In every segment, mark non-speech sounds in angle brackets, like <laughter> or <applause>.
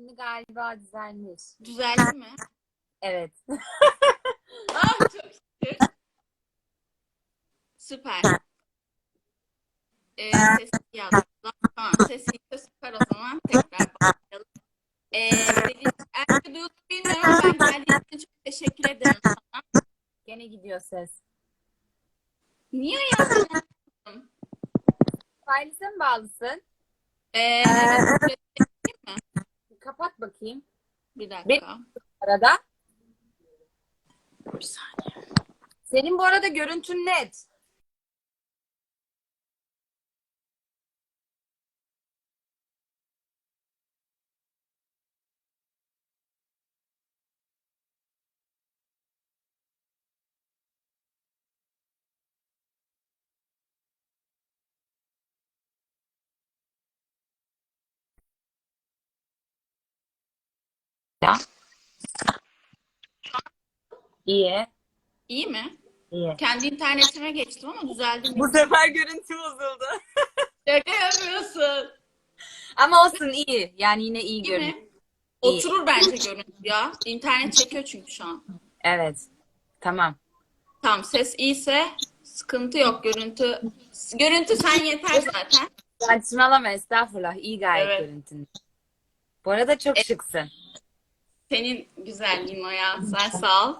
Şimdi galiba düzelmiş. Düzeldi mi? Evet. <laughs> Ah çok şükür. Süper. Ee, sesi yazdılar. Tamam sesi süper o zaman. Tekrar başlayalım. Ee, dediğim, duyuldu bilmiyorum. Ben geldiğin için çok teşekkür ederim sana. Gene gidiyor ses. Niye yazdın? Failise mi bağlısın? Ee, evet? Kapat bakayım. Bir dakika. Bir- Arada. Bir saniye. Senin bu arada görüntün net. Ya. İyi. İyi mi? İyi. Kendi internetime geçtim ama düzeldi mi? Bu sefer görüntü bozuldu. <laughs> Şaka yapıyorsun. Ama olsun iyi. Yani yine iyi İyi görünüyor. mi? Oturur bence görüntü ya. İnternet çekiyor çünkü şu an. Evet. Tamam. Tamam ses iyiyse sıkıntı yok. Görüntü görüntü sen yeter zaten. Saçmalama estağfurullah. İyi gayet Evet. görüntün. Bu arada çok şıksın. Senin güzelliğin o ya. Sen sağ ol.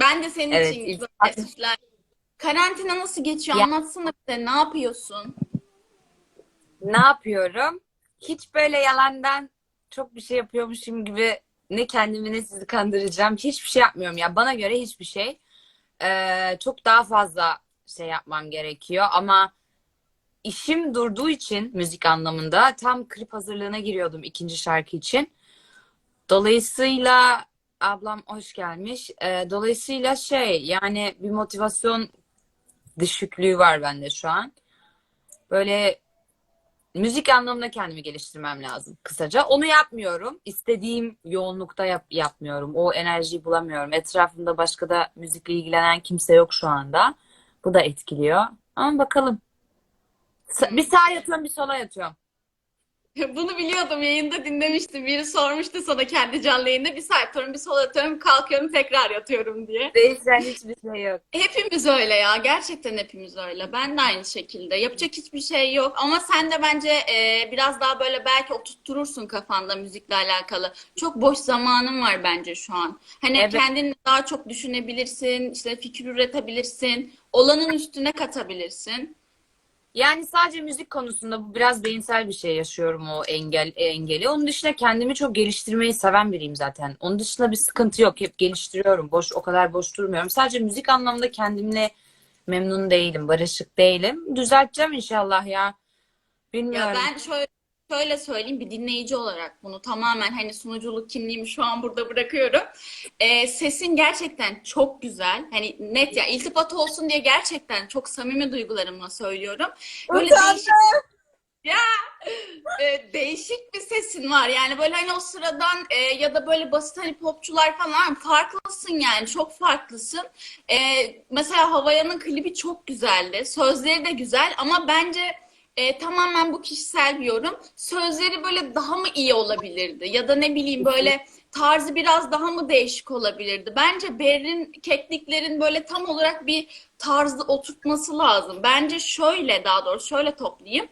Ben de senin Evet, için ilk- güzel mesajlar. Karantina nasıl geçiyor? Ya- Anlatsana bize. Ne yapıyorsun? Ne yapıyorum? Hiç böyle yalandan çok bir şey yapıyormuşum gibi ne kendimi ne sizi kandıracağım. Hiçbir şey yapmıyorum ya. Bana göre hiçbir şey. Ee, çok daha fazla şey yapmam gerekiyor ama işim durduğu için müzik anlamında tam klip hazırlığına giriyordum ikinci şarkı için. Dolayısıyla ablam hoş gelmiş. Ee, dolayısıyla şey yani bir motivasyon düşüklüğü var bende şu an. Böyle müzik anlamında kendimi geliştirmem lazım kısaca. Onu yapmıyorum. İstediğim yoğunlukta yap- yapmıyorum. O enerjiyi bulamıyorum. Etrafımda başka da müzikle ilgilenen kimse yok şu anda. Bu da etkiliyor. Ama bakalım. Bir sağa yatıyorum, bir sola yatıyorum. <laughs> Bunu biliyordum. Yayında dinlemiştim. Biri sormuştu sana kendi canlı yayında. Bir sağ yatıyorum, bir sol yatıyorum, kalkıyorum, tekrar yatıyorum diye. Değişen hiçbir şey yok. Hepimiz öyle ya. Gerçekten hepimiz öyle. Ben de aynı şekilde. Yapacak hiçbir şey yok. Ama sen de bence e, biraz daha böyle belki oturturursun kafanda müzikle alakalı. Çok boş zamanın var bence şu an. Hani Evet. kendini daha çok düşünebilirsin, işte fikir üretebilirsin, olanın üstüne katabilirsin. Yani sadece müzik konusunda bu biraz beyinsel bir şey yaşıyorum o engel engeli. Onun dışında kendimi çok geliştirmeyi seven biriyim zaten. Onun dışında bir sıkıntı yok. Hep geliştiriyorum. Boş o kadar boş durmuyorum. Sadece müzik anlamında kendimle memnun değilim, barışık değilim. Düzelteceğim inşallah ya. Ya Bilmiyorum. ben şöyle şöyle söyleyeyim bir dinleyici olarak bunu tamamen hani sunuculuk kimliğimi şu an burada bırakıyorum. Ee, sesin gerçekten çok güzel. Hani net ya iltifat olsun diye gerçekten çok samimi duygularımla söylüyorum. Böyle değişik ya e, değişik bir sesin var. Yani böyle hani o sıradan e, ya da böyle basit hani popçular falan farklısın yani çok farklısın. E, mesela Havaya'nın klibi çok güzeldi. Sözleri de güzel ama bence e, tamamen bu kişisel bir yorum. Sözleri böyle daha mı iyi olabilirdi? Ya da ne bileyim böyle tarzı biraz daha mı değişik olabilirdi? Bence Berrin Keklikler'in böyle tam olarak bir tarzı oturtması lazım. Bence şöyle daha doğrusu şöyle toplayayım.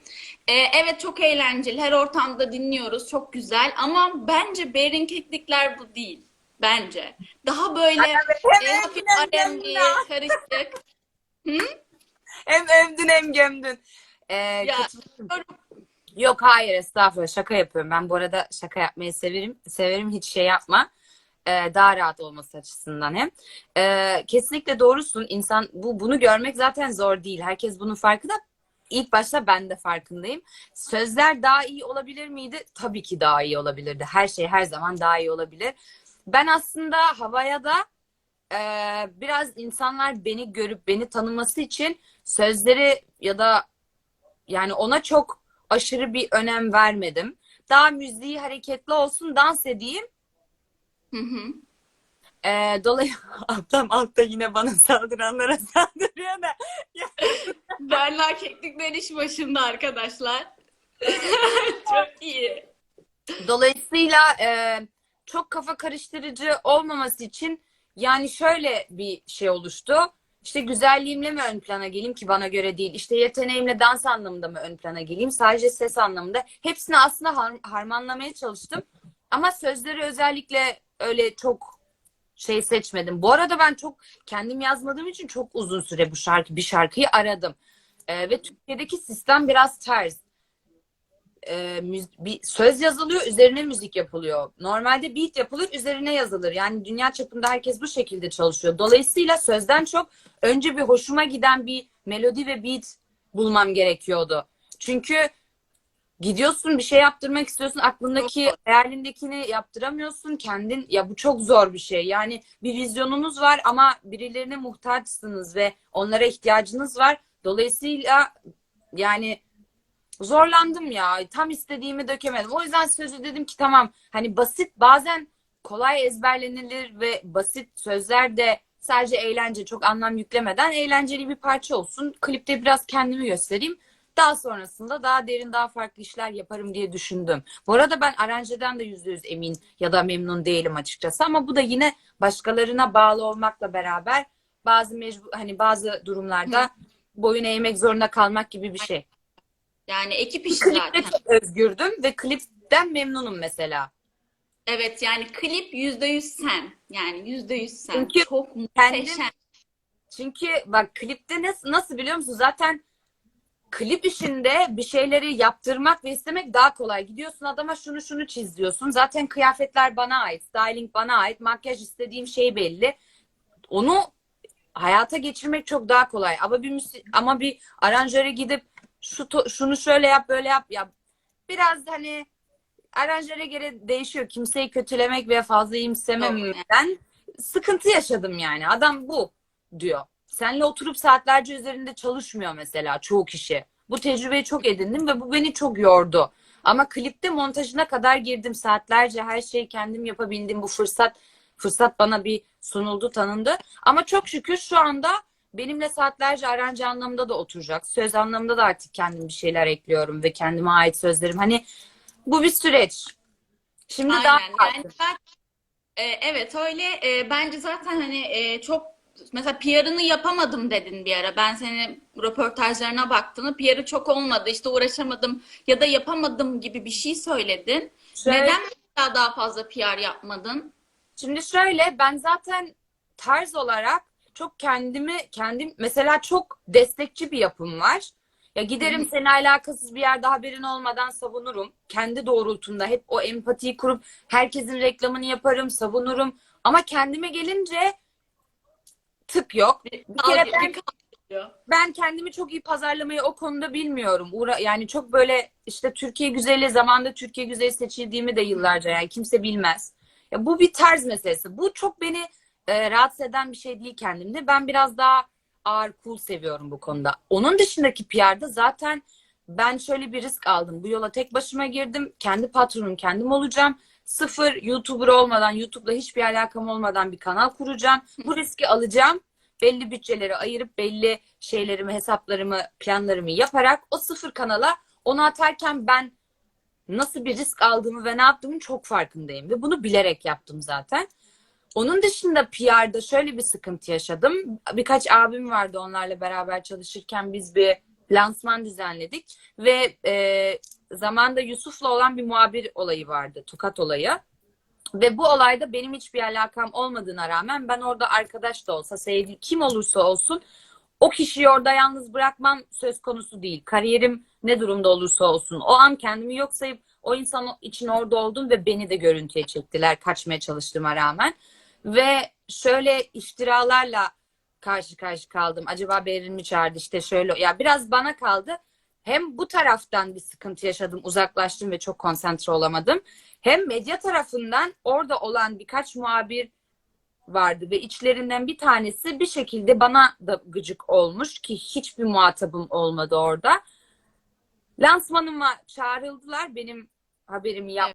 Ee, evet çok eğlenceli. Her ortamda dinliyoruz. Çok güzel. Ama bence Berrin Keklikler bu değil. Bence. Daha böyle e, hafif R&B, karışık. Hem övdün hem gömdün. Ee, Ya. Yok hayır estağfurullah şaka yapıyorum. Ben bu arada şaka yapmayı severim. Severim hiç şey yapma. Ee, daha rahat olması açısından hem. Ee, kesinlikle doğrusun. İnsan bu bunu görmek zaten zor değil. Herkes bunun farkında. İlk başta ben de farkındayım. Sözler daha iyi olabilir miydi? Tabii ki daha iyi olabilirdi. Her şey her zaman daha iyi olabilir. Ben aslında havaya da e, biraz insanlar beni görüp beni tanıması için sözleri ya da yani ona çok aşırı bir önem vermedim. Daha müziği hareketli olsun, dans edeyim. Hı hı. Ee, dolayısıyla <laughs> ablam altta yine bana saldıranlara <laughs> saldırıyor da. Berna Keklikler iş başında arkadaşlar. <laughs> Çok iyi. Dolayısıyla e, çok kafa karıştırıcı olmaması için yani şöyle bir şey oluştu. İşte güzelliğimle mi ön plana geleyim ki bana göre değil. İşte yeteneğimle dans anlamında mı ön plana geleyim? Sadece ses anlamında. Hepsini aslında har- harmanlamaya çalıştım. Ama sözleri özellikle öyle çok şey seçmedim. Bu arada ben çok kendim yazmadığım için çok uzun süre bu şarkı bir şarkıyı aradım. Ee, ve Türkiye'deki sistem biraz ters. Müz- bir söz yazılıyor, üzerine müzik yapılıyor. Normalde beat yapılır, üzerine yazılır. Yani dünya çapında herkes bu şekilde çalışıyor. Dolayısıyla sözden çok önce bir hoşuma giden bir melodi ve beat bulmam gerekiyordu. Çünkü gidiyorsun bir şey yaptırmak istiyorsun aklındaki hayalindekini yaptıramıyorsun kendin ya bu çok zor bir şey yani bir vizyonunuz var ama birilerine muhtaçsınız ve onlara ihtiyacınız var dolayısıyla yani zorlandım ya. Tam istediğimi dökemedim. O yüzden sözü dedim ki tamam. Hani basit bazen kolay ezberlenilir ve basit sözler de sadece eğlence çok anlam yüklemeden eğlenceli bir parça olsun. Klipte biraz kendimi göstereyim. Daha sonrasında daha derin, daha farklı işler yaparım diye düşündüm. Bu arada ben aranjeden de yüzde yüz emin ya da memnun değilim açıkçası. Ama bu da yine başkalarına bağlı olmakla beraber bazı mecbur hani bazı durumlarda boyun eğmek zorunda kalmak gibi bir şey. Yani ekip işi Klipte zaten. çok özgürdüm ve klipten memnunum mesela. Evet yani klip yüzde yüz sen. Yani yüzde yüz sen. Çünkü Çok kendim- muhteşem. Çünkü bak klipte nasıl, nasıl biliyor musun? Zaten klip işinde bir şeyleri yaptırmak ve istemek daha kolay. Gidiyorsun adama şunu şunu çiz diyorsun. Zaten kıyafetler bana ait, styling bana ait, makyaj istediğim şey belli. Onu hayata geçirmek çok daha kolay. Ama bir müsi- ama bir aranjöre gidip şu şunu şöyle yap, böyle yap ya biraz hani aranjöre göre değişiyor. Kimseyi kötülemek veya fazla iyimsememekten sıkıntı yaşadım yani. Adam bu diyor. Seninle oturup saatlerce üzerinde çalışmıyor mesela çoğu kişi. Bu tecrübeyi çok edindim ve bu beni çok yordu. Ama klipte montajına kadar girdim saatlerce her şeyi kendim yapabildim. Bu fırsat fırsat bana bir sunuldu, tanındı. Ama çok şükür şu anda benimle saatlerce aranjı anlamında da oturacak. Söz anlamında da artık kendim bir şeyler ekliyorum ve kendime ait sözlerim. Hani bu bir süreç. Şimdi daha Aynen. farklı. Yani e, evet öyle. E, bence zaten hani e, çok mesela PR'ını yapamadım dedin bir ara. Ben senin röportajlarına baktığını PR'ı çok olmadı. işte uğraşamadım ya da yapamadım gibi bir şey söyledin. Şöyle- Neden mesela daha fazla PR yapmadın? Şimdi şöyle ben zaten tarz olarak çok kendimi kendim mesela çok destekçi bir yapım var. Ya giderim seninle alakasız bir yerde haberin olmadan savunurum. Kendi doğrultumda hep o empatiyi kurup herkesin reklamını yaparım, savunurum. Ama kendime gelince tık yok. Bir kere ben bir ben kendimi çok iyi pazarlamayı o konuda bilmiyorum. Uğra yani çok böyle işte Türkiye güzeli zamanda Türkiye güzeli seçildiğimi de yıllarca yani kimse bilmez. Ya bu bir tarz meselesi. Bu çok beni e, rahatsız eden bir şey değil kendimde. Ben biraz daha ağır cool seviyorum bu konuda. Onun dışındaki PR'da zaten ben şöyle bir risk aldım. Bu yola tek başıma girdim. Kendi patronum kendim olacağım. Sıfır YouTuber olmadan, YouTube'la hiçbir alakam olmadan bir kanal kuracağım. Bu riski alacağım belli bütçeleri ayırıp belli şeylerimi, hesaplarımı, planlarımı yaparak o sıfır kanala onu atarken ben nasıl bir risk aldığımı ve ne yaptığımın çok farkındayım ve bunu bilerek yaptım zaten. Onun dışında PR'da şöyle bir sıkıntı yaşadım. Birkaç abim vardı onlarla beraber çalışırken biz bir lansman düzenledik ve e, zamanda Yusuf'la olan bir muhabir olayı vardı, Tokat olayı. Ve bu olayda benim hiçbir alakam olmadığına rağmen ben orada arkadaş da olsa, sevdiğim kim olursa olsun o kişiyi orada yalnız bırakmam söz konusu değil. Kariyerim ne durumda olursa olsun. O an kendimi yok sayıp o insan için orada oldum ve beni de görüntüye çektiler kaçmaya çalıştığıma rağmen. Ve şöyle iftiralarla karşı karşı kaldım. Acaba Berin mi çağırdı işte şöyle. Ya biraz bana kaldı. Hem bu taraftan bir sıkıntı yaşadım, uzaklaştım ve çok konsantre olamadım. Hem medya tarafından orada olan birkaç muhabir vardı ve içlerinden bir tanesi bir şekilde bana da gıcık olmuş ki hiçbir muhatabım olmadı orada. Lansmanıma çağrıldılar benim haberimi yap